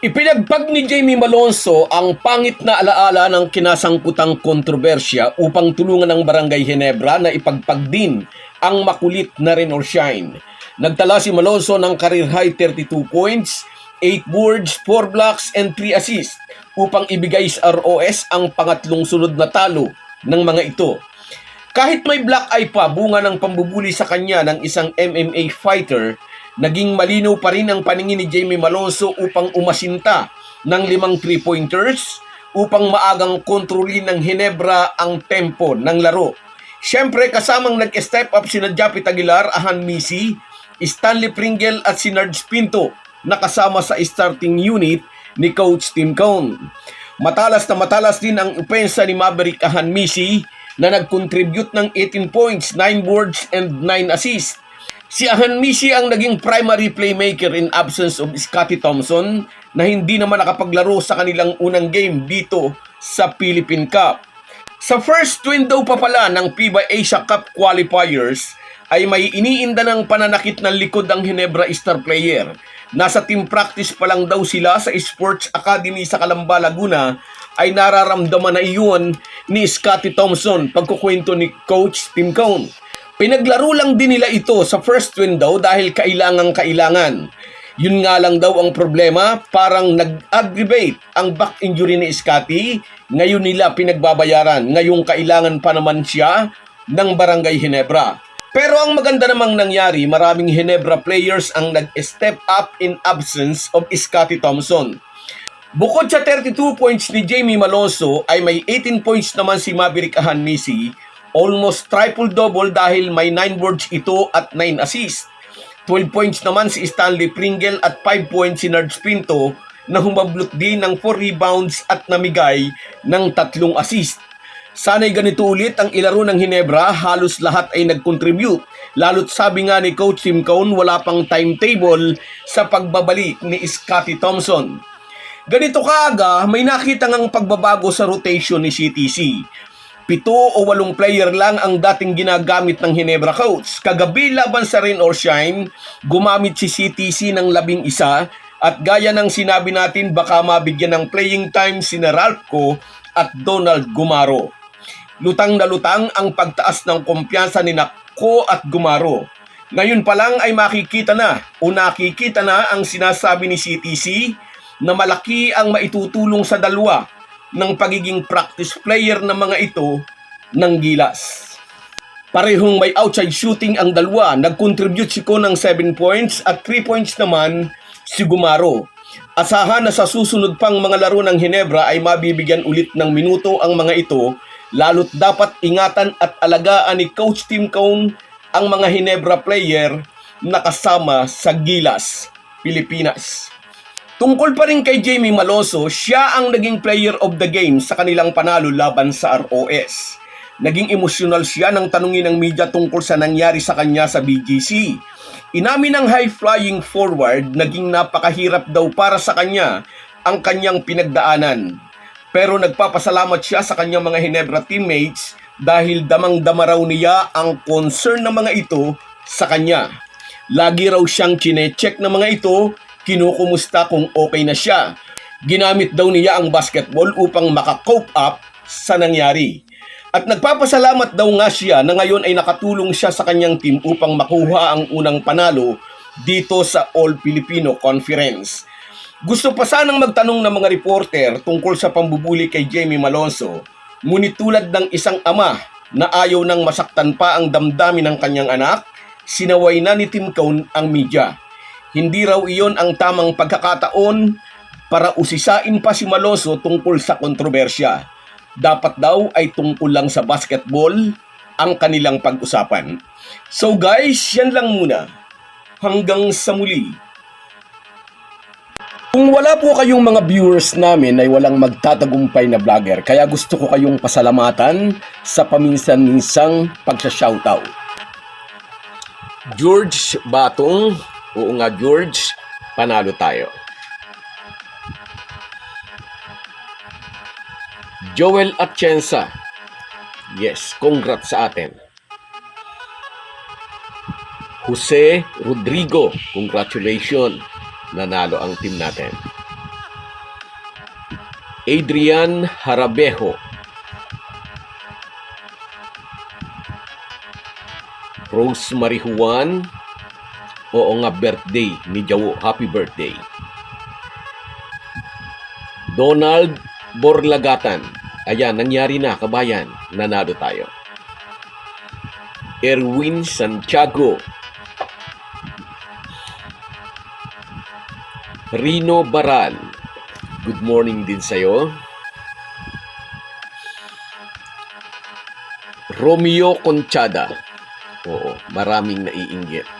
Ipinagpag ni Jamie Malonzo ang pangit na alaala ng kinasangkutang kontrobersya upang tulungan ng Barangay Ginebra na ipagpag din ang makulit na Rain or Shine. Nagtala si Malonzo ng career high 32 points, 8 boards, 4 blocks, and 3 assists upang ibigay sa ROS ang pangatlong sunod na talo ng mga ito. Kahit may black eye pa bunga ng pambubuli sa kanya ng isang MMA fighter, naging malinaw pa rin ang paningin ni Jamie Malonzo upang umasinta ng limang three-pointers upang maagang kontrolin ng Hinebra ang tempo ng laro. Siyempre, kasamang nag-step up sina Japit Aguilar, Ahan Misi, Stanley Pringle at si Nards Pinto na kasama sa starting unit ni Coach Tim Cone. Matalas na matalas din ang opensa ni Maverick Ahan Misi na nag-contribute ng 18 points, 9 boards, and 9 assists. Si Ahan Misi ang naging primary playmaker in absence of Scotty Thompson na hindi naman nakapaglaro sa kanilang unang game dito sa Philippine Cup. Sa first window pa pala ng FIBA Asia Cup qualifiers ay may iniinda ng pananakit ng likod ang Hinebra star player. Nasa team practice pa lang daw sila sa Sports Academy sa Calamba, Laguna ay nararamdaman na iyon ni Scotty Thompson pagkukwento ni Coach Tim Cone. Pinaglaro lang din nila ito sa first window dahil kailangang kailangan. Yun nga lang daw ang problema, parang nag-aggravate ang back injury ni Scotty. Ngayon nila pinagbabayaran. Ngayong kailangan pa naman siya ng Barangay Hinebra. Pero ang maganda namang nangyari, maraming Hinebra players ang nag-step up in absence of Scotty Thompson. Bukod sa 32 points ni Jamie Malonzo ay may 18 points naman si Maverick Ahanmisi, almost triple-double dahil may 9 boards ito at 9 assists. 12 points naman si Stanley Pringle at 5 points si Nards Pinto na humablot din ng 4 rebounds at namigay ng tatlong assist. Sana'y ganito ulit ang ilaro ng Hinebra, halos lahat ay nag-contribute. Lalo't sabi nga ni Coach Tim Cone, wala pang timetable sa pagbabalik ni Scotty Thompson. Ganito kaaga, may nakita ngang pagbabago sa rotation ni CTC. Pito o walong player lang ang dating ginagamit ng Hinebra coach. Kagabi laban sa Rain or Shine, gumamit si CTC ng labing isa at gaya ng sinabi natin baka mabigyan ng playing time si Ralph Ko at Donald Gumaro. Lutang na lutang ang pagtaas ng kumpiyansa ni Ko at Gumaro. Ngayon pa lang ay makikita na o nakikita na ang sinasabi ni CTC na malaki ang maitutulong sa dalawa ng pagiging practice player ng mga ito ng Gilas. Parehong may outside shooting ang dalawa. Nag-contribute si Ko ng 7 points at 3 points naman si Gumaro. Asahan na sa susunod pang mga laro ng Hinebra ay mabibigyan ulit ng minuto ang mga ito, lalo't dapat ingatan at alagaan ni Coach Tim Cone ang mga Hinebra player na kasama sa Gilas, Pilipinas. Tungkol pa rin kay Jamie Maloso, siya ang naging player of the game sa kanilang panalo laban sa ROS. Naging emosyonal siya nang tanungin ng media tungkol sa nangyari sa kanya sa BGC. Inamin ng high-flying forward, naging napakahirap daw para sa kanya ang kanyang pinagdaanan. Pero nagpapasalamat siya sa kanyang mga Hinebra teammates dahil damang-dama raw niya ang concern ng mga ito sa kanya. Lagi raw siyang chinecheck ng mga ito kinukumusta kung okay na siya. Ginamit daw niya ang basketball upang makakope up sa nangyari. At nagpapasalamat daw nga siya na ngayon ay nakatulong siya sa kanyang team upang makuha ang unang panalo dito sa All Filipino Conference. Gusto pa sanang magtanong ng mga reporter tungkol sa pambubuli kay Jamie Malonzo, ngunit tulad ng isang ama na ayaw nang masaktan pa ang damdamin ng kanyang anak, sinaway na ni Tim Cone ang media. Hindi raw iyon ang tamang pagkakataon para usisain pa si Maloso tungkol sa kontrobersya. Dapat daw ay tungkol lang sa basketball ang kanilang pag-usapan. So guys, yan lang muna. Hanggang sa muli. Kung wala po kayong mga viewers namin ay walang magtatagumpay na vlogger, kaya gusto ko kayong pasalamatan sa paminsan-minsang pagsha-shoutout. George Batong, Oo nga, George, panalo tayo. Joel Atienza. Yes, congrats sa atin. Jose Rodrigo, congratulations. Nanalo ang team natin. Adrian Harabejo. Rosemary Juan. Oo nga, birthday ni Jawo. Happy birthday. Donald Borlagatan. Ayan, nangyari na, kabayan. Nanalo tayo. Erwin Santiago. Rino Baral. Good morning din sa'yo. Romeo Conchada. Oo, maraming naiinggit.